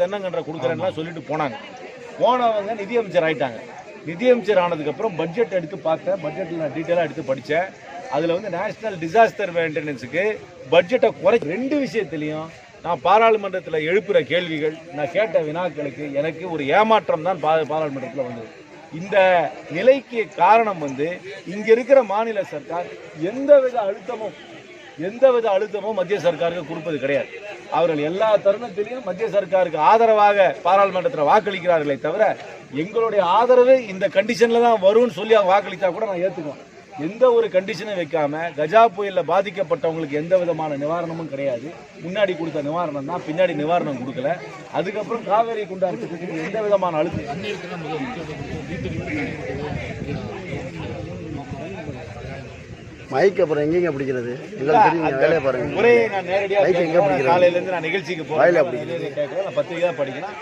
தென்னங்கன்றை கொடுக்குறேன்னா சொல்லிட்டு போனாங்க. போனவங்க நிதியமைச்சர் ஆயிட்டாங்க. நிதியமைச்சர் ஆனதுக்கப்புறம் பட்ஜெட் எடுத்து பார்த்தேன் பட்ஜெட்டில் நான் டீட்டெயிலாக எடுத்து படித்தேன் அதில் வந்து நேஷனல் டிசாஸ்டர் மெயின்டெனன்ஸுக்கு பட்ஜெட்டை குறை ரெண்டு விஷயத்துலையும் நான் பாராளுமன்றத்தில் எழுப்புகிற கேள்விகள் நான் கேட்ட வினாக்களுக்கு எனக்கு ஒரு ஏமாற்றம் தான் பா பாராளுமன்றத்தில் வந்தது. இந்த நிலைக்கு காரணம் வந்து இங்கே இருக்கிற மாநில சர்க்கார் எந்தவித அழுத்தமும் எந்தவித அழுத்தமும் மத்திய சர்க்காருக்கு கொடுப்பது கிடையாது. அவர்கள் எல்லா தருணத்திலையும் மத்திய சர்க்காருக்கு ஆதரவாக பாராளுமன்றத்தில் வாக்களிக்கிறார்களே தவிர எங்களுடைய ஆதரவு இந்த கண்டிஷன்ல தான் வரும்னு சொல்லி அவங்க வாக்களித்தா கூட நான் ஏற்றுக்குவேன் எந்த ஒரு கண்டிஷனும் வைக்காம கஜா புயலில் பாதிக்கப்பட்டவங்களுக்கு எந்த விதமான நிவாரணமும் கிடையாது. முன்னாடி கொடுத்த நிவாரணம் தான் பின்னாடி நிவாரணம் கொடுக்கல. அதுக்கப்புறம் காவேரி குண்டாரத்துக்கு எந்த விதமான அழுத்தம் மைக் அப்புறம் எங்கேங்க பிடிக்கிறது? எங்களுக்கு தெரியும்? வேலையை பாருங்க. நான் நேரடியாக மைக் எங்க கேட்கிறேன். பிடிக்கிறது? காலையில இருந்து நான் நிகழ்ச்சிக்கு வாயில போறேன் கேட்கிறேன். நான் பத்திரிகை படிக்கிறேன்.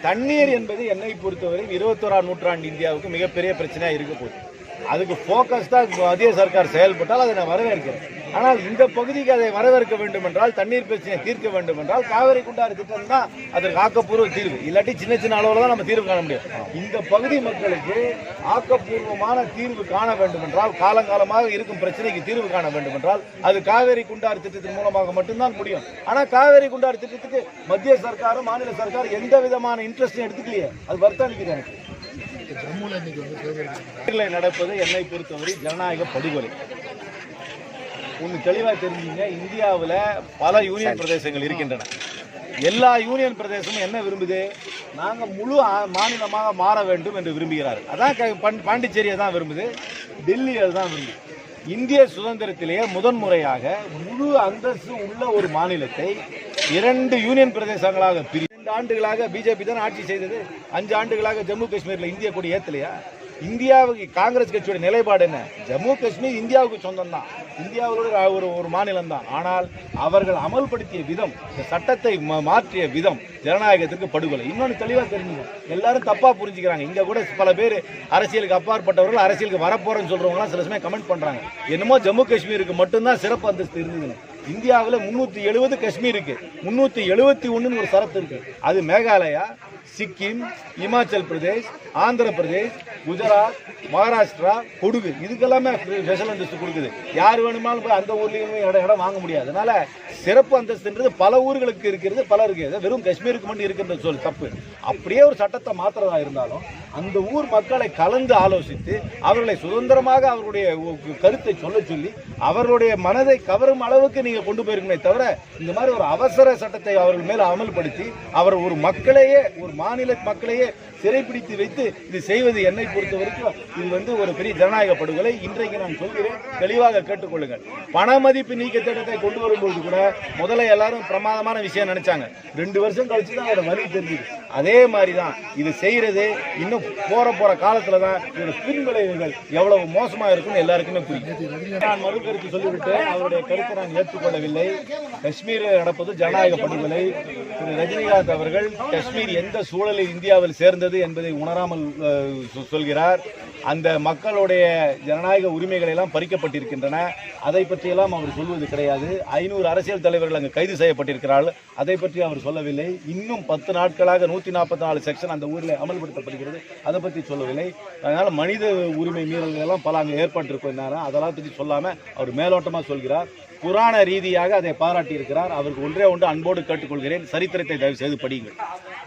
தண்ணீர் என்பது என்னை பொறுத்தவரை இருபத்தோராம் நூற்றாண்டு இந்தியாவுக்கு மிகப்பெரிய பிரச்சனையா இருக்க போகுது. அதுக்கு ஃபோக்கஸ் தான் மத்திய சர்க்கார் செயல்பட்டால் அதை நான் வரவேற்கிறேன். ஆனால் இந்த பகுதிக்கு அதை வரவேற்க வேண்டும் என்றால் தண்ணீர் பிரச்சனையை தீர்க்க வேண்டும் என்றால் காவிரி குண்டாறு திட்டம் தான் அதற்கு ஆக்கப்பூர்வ தீர்வு. இல்லாட்டி சின்ன சின்ன அளவில் தான் நம்ம தீர்வு காண முடியும். இந்த பகுதி மக்களுக்கு ஆக்கப்பூர்வமான தீர்வு காண வேண்டும் என்றால் காலங்காலமாக இருக்கும் பிரச்சனைக்கு தீர்வு காண வேண்டும் என்றால் அது காவேரி குண்டாறு திட்டத்தின் மூலமாக மட்டும்தான் முடியும். ஆனால் காவேரி குண்டாறு திட்டத்துக்கு மத்திய சர்க்காரும் மாநில சர்க்கார் எந்த விதமான இன்ட்ரெஸ்டும் எடுத்துக்கலையே. அது வருத்தம் எனக்கு. நாட்டில் நடப்பது என்னை பொறுத்தவரை ஜனநாயக படுகொலை. ஒன்று தெளிவாக தெரிஞ்சுங்க இந்தியாவில் பல யூனியன் பிரதேசங்கள் இருக்கின்றன. எல்லா யூனியன் பிரதேசமும் என்ன விரும்புது? நாங்கள் முழு ஆ- மாநிலமாக மாற வேண்டும் என்று விரும்புகிறார்கள். அதான் க- பண்- பாண்டிச்சேரியை தான் விரும்புது டெல்லி அதுதான் விரும்புது. இந்திய சுதந்திரத்திலேயே முதன்முறையாக முழு அந்தஸ்து உள்ள ஒரு மாநிலத்தை இரண்டு யூனியன் பிரதேசங்களாக பிரி பத்து ஆண்டுகளாக பிஜேபி தான் ஆட்சி செய்தது. அஞ்சு ஆண்டுகளாக ஜம்மு காஷ்மீரில் இந்திய கொடி ஏற்றலையா இந்தியாவுக்கு காங்கிரஸ் கட்சியோட நிலைப்பாடு என்ன? ஜம்மு காஷ்மீர் இந்தியாவுக்கு சொந்தம் தான் இந்தியாவோட ஒரு ஒரு மாநிலம் தான் ஆனால் அவர்கள் அமல்படுத்திய விதம் இந்த சட்டத்தை மா- மாற்றிய விதம் ஜனநாயகத்திற்கு படுகொலை. இன்னொன்று தெளிவாக தெரிஞ்சுங்க. எல்லாரும் தப்பாக புரிஞ்சுக்கிறாங்க. இங்கே கூட பல பேர் அரசியலுக்கு அப்பாற்பட்டவர்கள் அரசியலுக்கு வரப்போறேன்னு சொல்கிறவங்களாம் சில சமயம் கமெண்ட் பண்ணுறாங்க என்னமோ ஜம்மு காஷ்மீருக்கு மட்டும்தான் சிறப்பு அந்தஸ்து இருந்ததுன்னு. இந்தியாவில் முந்நூற்றி எழுபது காஷ்மீருக்கு முந்நூற்றி எழுபத்தி ஒன்றுன்னு ஒரு சரத்து இருக்குது அது மேகாலயா சிக்கிம் இமாச்சல் பிரதேஷ் ஆந்திர பிரதேஷ் குஜராத் மகாராஷ்டிரா கொடுகு. இதுக்கெல்லாமே ஸ்பெஷல் அந்தஸ்து கொடுக்குது. யார் வேணுமாலும் போய் அந்த ஊர்லேயுமே இடம் இடம் வாங்க முடியாது. அதனால சிறப்பு அந்தஸ்துன்றது பல ஊர்களுக்கு இருக்கிறது பல இருக்குது வெறும் காஷ்மீருக்கு மட்டும் இருக்கின்ற சொல் தப்பு. அப்படியே ஒரு சட்டத்தை மாத்துறதா இருந்தாலும் அந்த ஊர் மக்களை கலந்து ஆலோசித்து அவர்களை சுதந்திரமாக அவருடைய கருத்தை சொல்ல சொல்லி அவர்களுடைய மனதை கவரும் அளவுக்கு நீங்கள் நீங்க கொண்டு போயிருக்கமே தவிர இந்த மாதிரி ஒரு அவசர சட்டத்தை அவர்கள் மேல அமல்படுத்தி அவர் ஒரு மக்களையே ஒரு மாநில மக்களையே சிறைப்பிடித்து வைத்து இது செய்வது என்னை பொறுத்த வரைக்கும் இது வந்து ஒரு பெரிய ஜனநாயக படுகொலை. இன்றைக்கு நான் சொல்கிறேன் தெளிவாக கேட்டுக்கொள்ளுங்கள். பண மதிப்பு நீக்க திட்டத்தை கொண்டு வரும்போது கூட முதல்ல எல்லாரும் பிரமாதமான விஷயம் நினைச்சாங்க. ரெண்டு வருஷம் கழிச்சு தான் அதோட வழி தெரிஞ்சுது. அதே மாதிரி தான் இது செய்யறது. இன்னும் போற போற காலத்துல தான் இதோட பின்விளைவுகள் எவ்வளவு மோசமா இருக்கும்னு எல்லாருக்குமே புரியும். நான் மறு கருத்து சொல்லிவிட்டு அவருடைய கருத்தை நான் ஏற்றுக்கொள்ளவில்லை காஷ்மீரில் நடப்பது ஜனநாயக படுகொலை திரு ரஜினிகாந்த் அவர்கள் காஷ்மீர் எந்த சூழலில் இந்தியாவில் சேர்ந்தது என்பதை உணராமல் சொல்கிறார். அந்த மக்களுடைய ஜனநாயக உரிமைகள் எல்லாம் பறிக்கப்பட்டிருக்கின்றன. அதை பற்றியெல்லாம் அவர் சொல்வது கிடையாது. ஐநூறு அரசியல் தலைவர்கள் அங்கு கைது செய்யப்பட்டிருக்கிறார்கள். அதை பற்றி அவர் சொல்லவில்லை. இன்னும் பத்து நாட்களாக நூற்றி நாற்பத்தி நாலு செக்ஷன் அந்த ஊரில் அமல்படுத்தப்படுகிறது. அதை பற்றி சொல்லவில்லை. அதனால் மனித உரிமை மீறல்கள் எல்லாம் பல அங்கே ஏற்பட்டிருக்கும். அதெல்லாம் பற்றி சொல்லாமல் அவர் மேலோட்டமாக சொல்கிறார். புராண ரீதியாக அதை பாராட்டியிருக்கிறார். அவருக்கு ஒன்றே ஒன்று அன்போடு கேட்டுக்கொள்கிறேன். சரித்திரத்தை தயவு செய்து படியுங்கள்.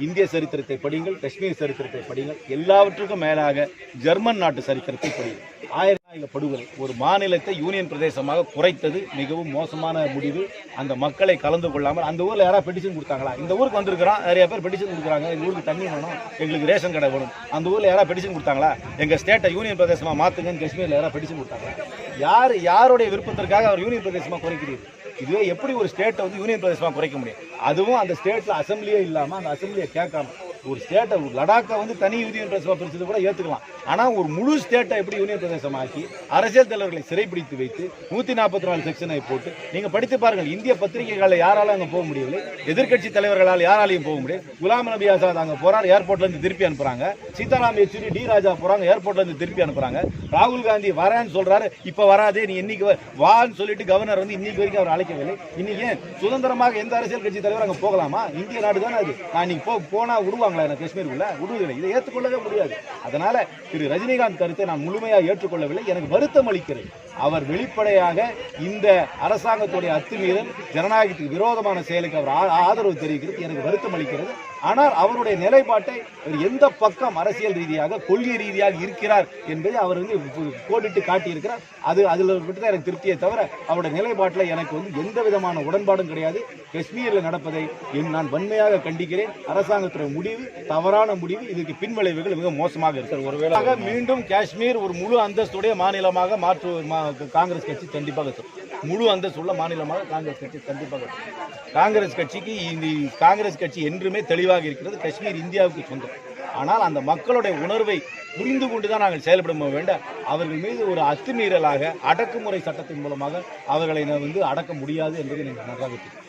இந்திய சரித்திரத்தை படியுங்கள். காஷ்மீர் சரித்திரத்தை படியுங்கள். எல்லாவற்றுக்கும் மேலாக ஜெர்மன் நாட்டு சரித்திரத்தை படியுங்கள். ஆயிரம் படுகொலை ஒரு மாநிலத்தை யூனியன் பிரதேசமாக குறைத்தது மிகவும் மோசமான முடிவு. அந்த மக்களை கலந்து கொள்ளாமல் அந்த ஊரில் யாராவது பெட்டிஷன் கொடுத்தாங்களா? இந்த ஊருக்கு வந்திருக்கிறோம். நிறைய பேர் பெட்டிஷன் கொடுக்குறாங்க. எங்கள் ஊருக்கு தண்ணி வேணும். எங்களுக்கு ரேஷன் கடை வேணும். அந்த ஊரில் யாராவது பெட்டிஷன் கொடுத்தாங்களா? எங்கள் ஸ்டேட்டை யூனியன் பிரதேசமாக மாற்றுங்கன்னு காஷ்மீரில் யாராவது பெட்டிஷன் கொடுத்தாங்களா? யார் யாருடைய விருப்பத்திற்காக அவர் யூனியன் பிரதேசமாக குறைக்கிறீர்கள் இதுவே எப்படி ஒரு ஸ்டேட்டை வந்து யூனியன் பிரதேசமாக குறைக்க முடியும்? அதுவும் அந்த ஸ்டேட்டில் அசம்பிளியே இல்லாமல் அந்த அசம்பிளியை கேட்காம. ஒரு ஸ்டேட்டை லடாக்கை வந்து தனி யூனியன் பிரதேசமாக பிரிச்சது கூட ஏற்றுக்கலாம் ஆனால் ஒரு முழு ஸ்டேட்டை எப்படி யூனியன் பிரதேசமாக்கி அரசியல் தலைவர்களை சிறைப்பிடித்து வைத்து நூற்றி நாற்பத்தி நாலு செக்ஷனை போட்டு நீங்கள் படித்து பாருங்கள் இந்திய பத்திரிகைகளில் யாராலும் அங்கே போக முடியவில்லை. எதிர்க்கட்சி தலைவர்களால் யாராலையும் போக முடியாது குலாம் நபி ஆசாத் அங்கே போகிறார் ஏர்போர்ட்லேருந்து திருப்பி அனுப்புகிறாங்க சீதாராம் யெச்சூரி டி ராஜா போகிறாங்க ஏர்போர்ட்லேருந்து திருப்பி அனுப்புகிறாங்க ராகுல் காந்தி வரேன்னு சொல்கிறாரு இப்போ வராதே நீ இன்னைக்கு வான்னு சொல்லிட்டு கவர்னர் வந்து இன்னைக்கு வரைக்கும் அவர் அழைக்கவில்லை. இன்னைக்கு ஏன் சுதந்திரமாக எந்த அரசியல் கட்சி தலைவர் அங்கே போகலாமா? இந்திய நாடு தானே அது. நான் இன்னைக்கு போ உருவா விடுவாங்களா எனக்கு காஷ்மீருக்குள்ள விடுவதில்லை இதை ஏற்றுக்கொள்ளவே முடியாது. அதனால திரு ரஜினிகாந்த் கருத்தை நான் முழுமையாக ஏற்றுக்கொள்ளவில்லை. எனக்கு வருத்தம் அளிக்கிறது அவர் வெளிப்படையாக இந்த அரசாங்கத்துடைய அத்துமீறல் ஜனநாயகத்துக்கு விரோதமான செயலுக்கு அவர் ஆதரவு தெரிவிக்கிறது எனக்கு வருத்தம் அளிக்கிறது. ஆனால் அவருடைய நிலைப்பாட்டை அவர் எந்த பக்கம் அரசியல் ரீதியாக கொள்கை ரீதியாக இருக்கிறார் என்பதை அவர் வந்து கோடிட்டு காட்டியிருக்கிறார். அது அதில் மட்டும் தான் எனக்கு திருப்தியை தவிர அவருடைய நிலைப்பாட்டில் எனக்கு வந்து எந்த விதமான உடன்பாடும் கிடையாது. காஷ்மீரில் நடப்பதை நான் வன்மையாக கண்டிக்கிறேன். அரசாங்கத்துடைய முடிவு தவறான முடிவு இதுக்கு பின்விளைவுகள் மிக மோசமாக இருக்கிறது. ஒருவேளை மீண்டும் காஷ்மீர் ஒரு முழு அந்தஸ்துடைய மாநிலமாக மாற்று மா- காங்கிரஸ் கட்சி கண்டிப்பாக தரும். முழு அந்தஸ்துள்ள மாநிலமாக காங்கிரஸ் கட்சி கண்டிப்பாக காங்கிரஸ் கட்சிக்கு இந்த காங்கிரஸ் கட்சி என்றுமே தெளிவாக இருக்கிறது. காஷ்மீர் இந்தியாவுக்கு சொந்தம். ஆனால் அந்த மக்களுடைய உணர்வை புரிந்து கொண்டு தான் நாங்கள் செயல்பட வேண்டாம் அவர்கள் மீது ஒரு அத்துமீறலாக அடக்குமுறை சட்டத்தின் மூலமாக அவர்களை வந்து அடக்க முடியாது என்பதை நீங்கள் நன்றாக தெரியும்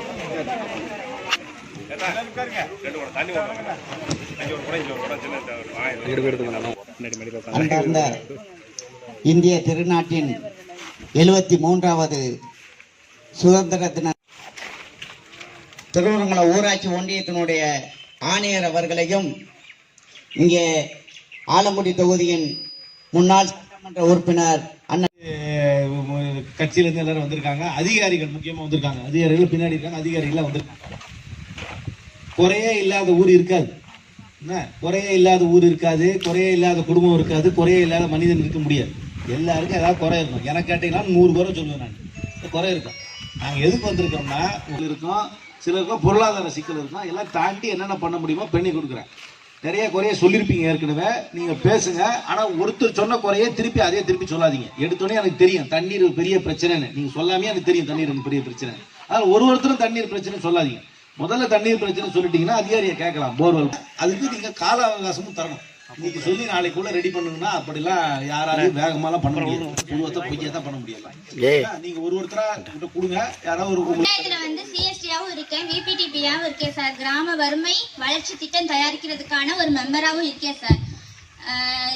அன்பார்ந்த இந்திய திருநாட்டின் எழுபத்தி மூன்றாவது சுதந்திர தின திருவண்ணாமலை ஊராட்சி ஒன்றியத்தினுடைய ஆணையர் அவர்களையும் இங்கே ஆலங்குடி தொகுதியின் முன்னாள் சட்டமன்ற உறுப்பினர் அண்ணன் கட்சியிலிருந்து எல்லாரும் வந்திருக்காங்க. அதிகாரிகள் முக்கியமாக வந்திருக்காங்க. அதிகாரிகள் பின்னாடி இருக்காங்க. அதிகாரிகள் வந்திருக்காங்க. குறையே இல்லாத ஊர் இருக்காது. என்ன? குறையே இல்லாத ஊர் இருக்காது குறையே இல்லாத குடும்பம் இருக்காது குறையே இல்லாத மனிதன் இருக்க முடியாது. எல்லாருக்கும் ஏதாவது குறை இருக்கும் எனக்கு கேட்டீங்கன்னா நூறு குறை சொல்லுவேன் நான். குறை இருக்கும் நாங்கள் எதுக்கு வந்திருக்கோம்னா ஒரு இருக்கும் சிலருக்கும் பொருளாதார சிக்கல் இருக்கும். எல்லாம் தாண்டி என்னென்ன பண்ண முடியுமோ பண்ணி கொடுக்குறேன். நிறைய குறைய சொல்லியிருப்பீங்க ஏற்கனவே. நீங்கள் பேசுங்க. ஆனால் ஒருத்தர் சொன்ன குறைய திருப்பி அதே திருப்பி சொல்லாதீங்க. எடுத்தோடனே எனக்கு தெரியும். தண்ணீர் ஒரு பெரிய பிரச்சனைன்னு. நீங்கள் சொல்லாமே எனக்கு தெரியும் தண்ணீர் பெரிய பிரச்சனை அதனால் ஒரு ஒருத்தரும் தண்ணீர் பிரச்சனை சொல்லாதீங்க. முதல்ல தண்ணீர் பிரச்சனை சொல்லிட்டீங்கன்னா அதிகாரியை கேட்கலாம் போர்வெல். அதுக்கு நீங்க கால அவகாசமும் தரணும். இன்னைக்கு சொல்லி நாளைக்குள்ள ரெடி பண்ணுங்கன்னா அப்படிலாம் யாராலையும் வேகமாலாம் பண்ண முடியாது. புதுவத்தை பொய்யா தான் பண்ண முடியல நீங்க ஒரு ஒருத்தரா கிட்ட கொடுங்க யாராவது ஒரு பஞ்சாயத்துல வந்து சிஎஸ்டியாவும் இருக்கேன் விபிடிபியாவும் இருக்கேன் சார். கிராம வறுமை வளர்ச்சி திட்டம் தயாரிக்கிறதுக்கான ஒரு மெம்பராகவும் இருக்கேன் சார்.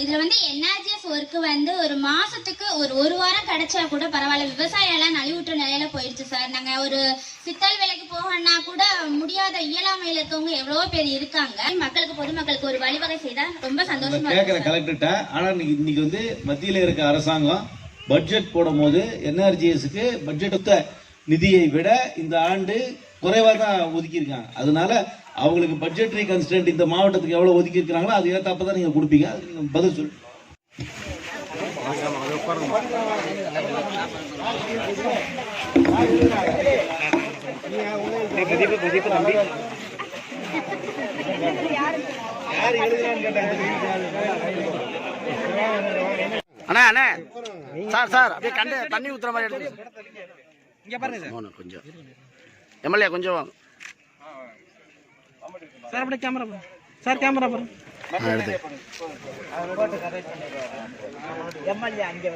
இதுல வந்து என்ஆர்ஜிஎஸ் ஒர்க்கு வந்து ஒரு மாசத்துக்கு ஒரு ஒரு வாரம் கிடைச்சா கூட பரவாயில்ல. விவசாயம் எல்லாம் நலிவுற்ற நிலையில போயிடுச்சு சார். நாங்க ஒரு சித்தல் வேலைக்கு போகணும்னா கூட முடியாத இயலாமையில இருக்கவங்க எவ்வளவோ பேர் இருக்காங்க. மக்களுக்கு பொதுமக்களுக்கு ஒரு வழிவகை செய்தா ரொம்ப சந்தோஷமா கேட்குற. கலெக்டர்கிட்ட. ஆனால் இன்னைக்கு வந்து மத்தியில் இருக்க அரசாங்கம் பட்ஜெட் போடும்போது என்ஆர்ஜிஎஸ்க்கு பட்ஜெட் நிதியை விட இந்த ஆண்டு குறைவாக தான் ஒதுக்கியிருக்காங்க. அதனால அவங்களுக்கு பட்ஜெட்டரி கன்ஸ்டன்ட் இந்த மாவட்டத்துக்கு எவ்வளோ ஒதுக்கி இருக்கிறாங்களோ அது ஏற்றாப்ப தான் நீங்கள் கொடுப்பீங்க. அதுக்கு நீங்கள் பதில் சொல் அண்ணா அண்ணா. சார் சார் அப்படியே கண்டு தண்ணி ஊத்துற மாதிரி எடுத்து இங்க பாருங்க சார். கொஞ்சம். எம்எல்ஏ கொஞ்சம் சார் அப்படியே கேமரா பாருங்க சார் கேமரா எடுத்து எம்எல்ஏ அங்கே